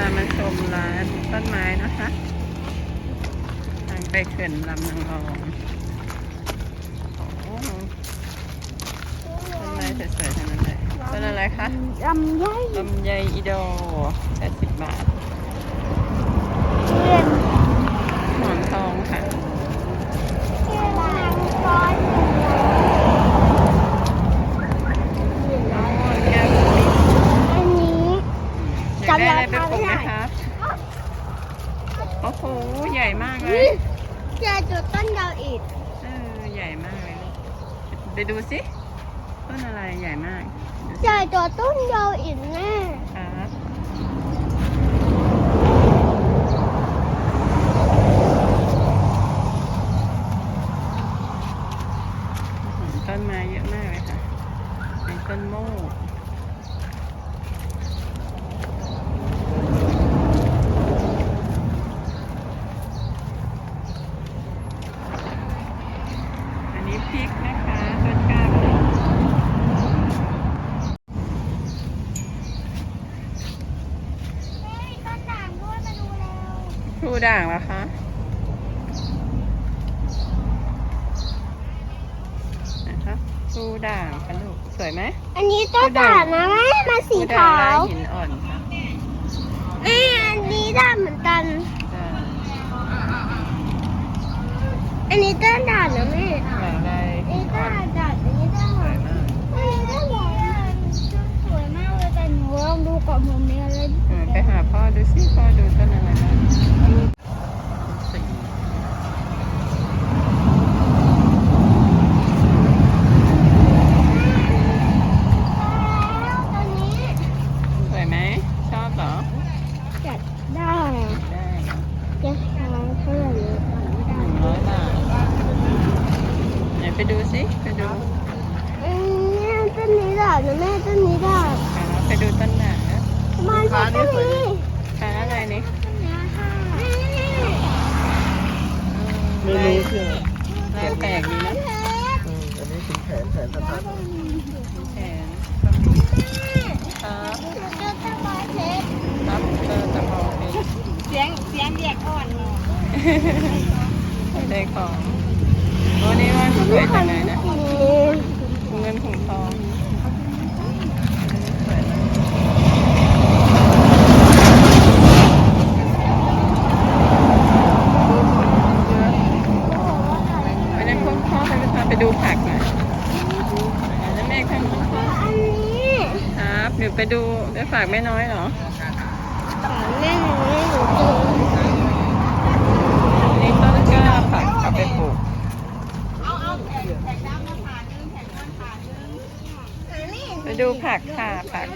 ามาชมร้านต้นไม้นะคะทางไปเขื่อนลำนางรองโอ้ต้นไม้สวยๆทั้งนั้นเลยต้นอะไรคะลำไยลำไยอีโด80บาท เรียน หมอนทองค่ะ เรียนนางฟ้อน อ๋อแก้วคุย อันนี้ อยา กได้อะไรไปปลูกไหมครับ โอ้โห ใหญ่มากเลยเจอจุดต้นดาวอิฐเออใหญ่มากเลยลูกไปดูสิ ต้นอะไรใหญ่มากดูสิเจอจุดต้นดาวอิฐแน่ครับต้นไม้เยอะมากเลยค่ะเป็นต้นโมกอันนี้พริกนะคะต้นกล้าพริก เฮ้ยต้นด่างด้วยมาดูแล้ว ค รูด่างเหรอคะนะคะครูด่างค่ะลูกสวยไหมอันนี้ต้นด่างนะแม่มาสีครูด่างขาลายวหินอ่อนค่ะเอ้ยอันนี้ด่างเหมือนกันด่างอันนี้ต้นด่างนะแม่ด่างลายอันหินี้นอ่ด่าอนงด่างอันนี้ด่างสวยมากอันนี้ด่างสวยอะสวยมากเลยแต่หนูลองดูก่อนผมมีอะไรเออไปหาพ่อดูสิพ่อดูต้นอะไรบ้างสี แล้วตอนนี้ สวยไหมชอบเหรอ จัดได้ ได้ จะหาเท่าไหร่ หนึ่งร้อยบาท ไหนไปดูสิไปดูอืมต้นนี้ด่างนะแม่ต้นนี้ด่างอ่าไปดูต้นด่างนะมันจะต้นนี้ค้าอะไรนี่ไม่รู้ใช่ไหมลายแปลกดีนะอืมอันนี้ถึงแขนแขนสะพัดแขนก็มีครับรับเจอตะบองเองเสียงเสียงเด็กอ่อนได้ของโอ้นี่ วยจังเลยนะเงินถุงทองวยมากไปนั่นพ่อพ่อไปพาไปดูผักน่อยนั่นแม่ข้างนู้นพ่อครับเดี๋ยวไปดูไปฝากแม่น้อยเหรอ แม่หนูหนูเจอนี่ต้นกล้าผักเอาไปปลูก ไป ดูผักค่ะผัก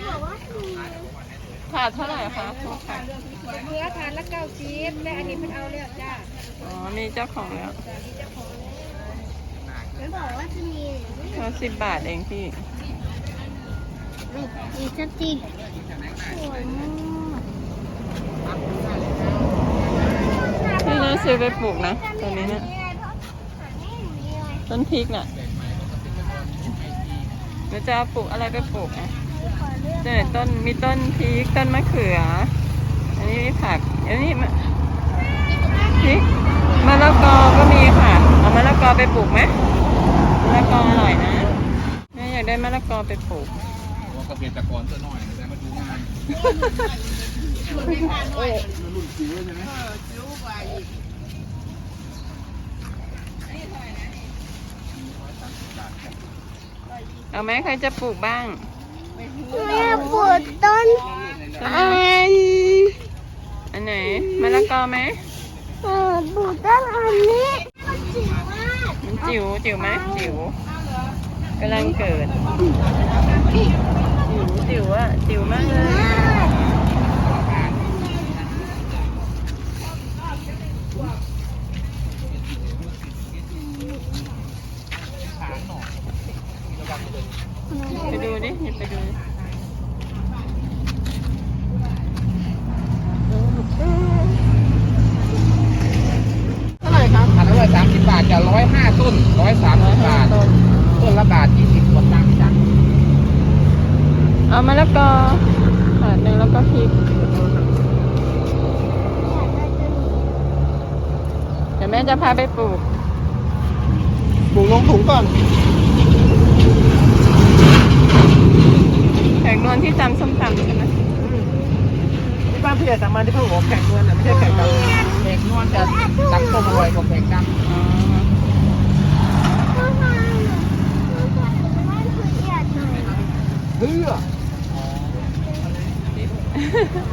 ผักเท่าไหร่คะทุกผักเนื้อทานละเก้าสิบและอันนี้เพิ่งเอาเลยจ้าอ๋อมีเจ้าของแล้วไม่บอกว่าจะมีเขาสิบบาทเองพี่อีกสักทีสวยมากพี่น่าซื้อไปปลูกนะตัวนี้นะต้นพริกน่ะ เราจะเอาปลูกอะไรไปปลูกอะเจอต้นมีต้นพริกต้นมะเขือ อันนี้ผัก อันนี้มะพริกมะละกอก็มีค่ะ เอามะละกอไปปลูกไหมมะละกออร่อยนะแม่อยากได้มะละกอไปปลูกว่าเกษตรกรตัวน้อยแต่มาดูงานรุ่นจิ๋วใช่ไหม เอาไหมใครจะปลูกบ้างแม่ปวดต้นต้นอัไม้นอันไหนมะละกอไหมเออปวดต้นอันนี้มันจิ๋วมากมันจิ๋วจิ๋วไหมจิ๋วกำลังเกิดจิ๋วจิ๋วอะจิ๋วมากเลย เอามะละกอถาดหนึ่งแล้วก็พริกเดี๋ยวแม่จะพาไปปลูก ปลูกลงถุงก่อนแขกนวลที่ตำส้มตำใช่ไหมที่บ้านพี่สามัญที่พ่อบอกแขกนวลอะไม่ใช่แขกดำแขกนวลจะตัดต้มรวยกว่าแขกดำเพื่อ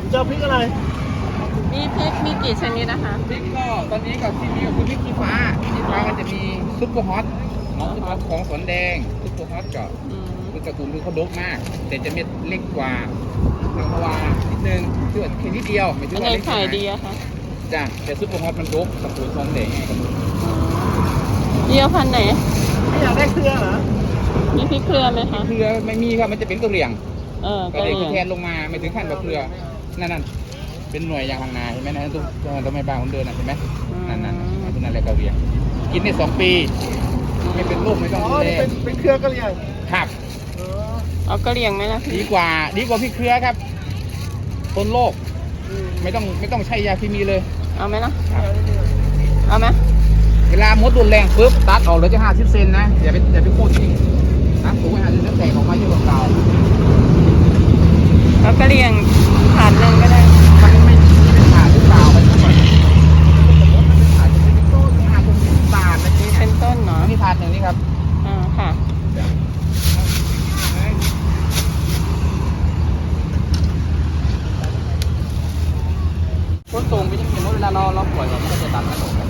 เจ้าพริกอะไร มีพริกมีกี่ชนิดนะคะพริกก็ตอนนี้กับที่มีก็คือพริกขี้ฟ้าขี้ฟ้าก็จะมีซุปเปอร์ฮอตของของสวนแดงซุปเปอร์ฮอตก็อืมคือตระกูลคือเขาดกมาก แต่จะเม็ดเล็กกว่าทางพวานิดนึงคือแค่นิดเดียวไม่ใช่อันไหนว่าเล็กขายดีอะคะจ้ะแต่ซุปเปอร์ฮอตมันดกตระกูลสวนแดงไงครับเดียวพันธุ์ไหนไม่อยากได้เครือเหรอมีพริกเครือไหมคะเครือไม่มีครับมันจะเป็นกระเหรี่ยง เออกระระเหเหรี่ยงรี่ยงที่แทนลงมาไม่ถึงขั้นแบบเครือนั่นนั่นเป็นหน่วยยางพางนาเห็นไหมนะตุ้มต้นไม้บ้านผมเดินน่ะเห็นไหมนั่นนั่นนั่นตัวนั้นแหละกระเหรี่ยงกินได้สองปีไม่เป็นโรคไม่ต้องดูแลเป็นเป็นเครือกระเหรี่ยงครับ เอากระเหรี่ยงไหมล่ะดีกว่า ดีกว่าพี่เครือครับต้นโรคไม่ต้องไม่ต้องใช้ยาเคมีเลย เอาไหมล่ะครับเอาไหมเวลามดรุนแรงปุ๊บตัดออกเหลือจะห้าสิบเซนนะอย่าไปอย่าไปโค่นทิ้งนะสูงห้าสิบเซนแตกออกมาเยอะกว่าเก่า เอากระเหรี่ยงถาดหนึ่งก็ได้ มันไม่ไม่เป็นขาดหรือเปล่าไปก่อนสมมติมันเป็นขาดจะเป็นต้นขาดเป็นบาทนะเจ๊เป็นต้นเนาะนี่ถาดหนึ่งนี่ครับ อ่าค่ะต้นสูงไปยิ่งสมมติเวลาเราเราปล่อยเราก็จะตัดกระโดดครับ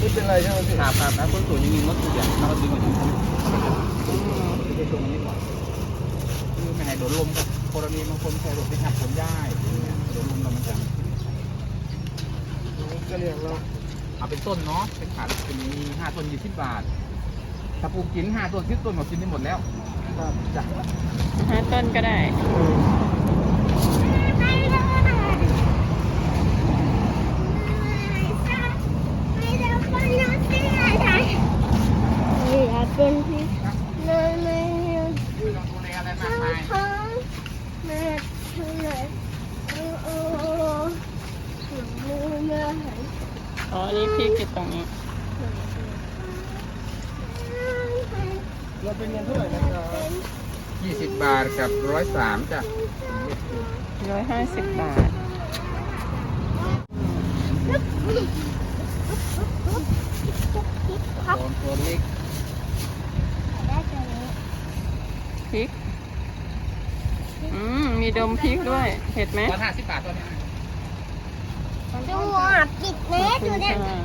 นี่เป็นอะไรใช่ไหมพี่ครับครับต้นสูงยังมีมดตัวอย่างเราก็ดึงมาถึงอืมไม่ได้ตรงนี้ก่อน คือไม่ให้โดนลมครับกรณีบางคนใช้รถที่หักผลได้อย่างเงี้ยโดนลมเรามันจะกระเหรี่ยงเราเอาเป็นต้นเนาะเป็นขาเป็นมีห้าต้นยี่สิบบาทถ้าปลูกกินห้าต้นสิบต้นหมดกินได้หมดแล้วครับจ้ะห้าต้นก็ได้ไม่ได้ไม่ได้คนน้องที่อะไรอยากเป็นพี่เลยไม่ คือลองดูในอะไรมาก ทำ มาย ท้องแม่ทำเลยโอ้โอ้หนูไม่เห็น อ๋ออันนี้พริกอยู่ ตรงนี้เราเป็นเงินเท่าไหร่นะครับยี่สิบบาทกับร้อยสามจ้ะร้อยห้าสิบบาทตอนตัวเล็กพริก อืม มีดมพริกด้วย เผ็ดไหมตอนห้าสิบบาทตอนนี้ดูอะปิดเน็ตดูเนี่ยค่ะ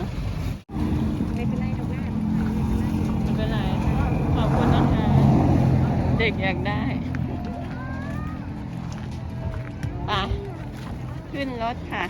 ไม่เป็นไรไม่เป็นไร ขอบคุณนะคะ เด็กอยากได้ไปขึ้นรถค่ะ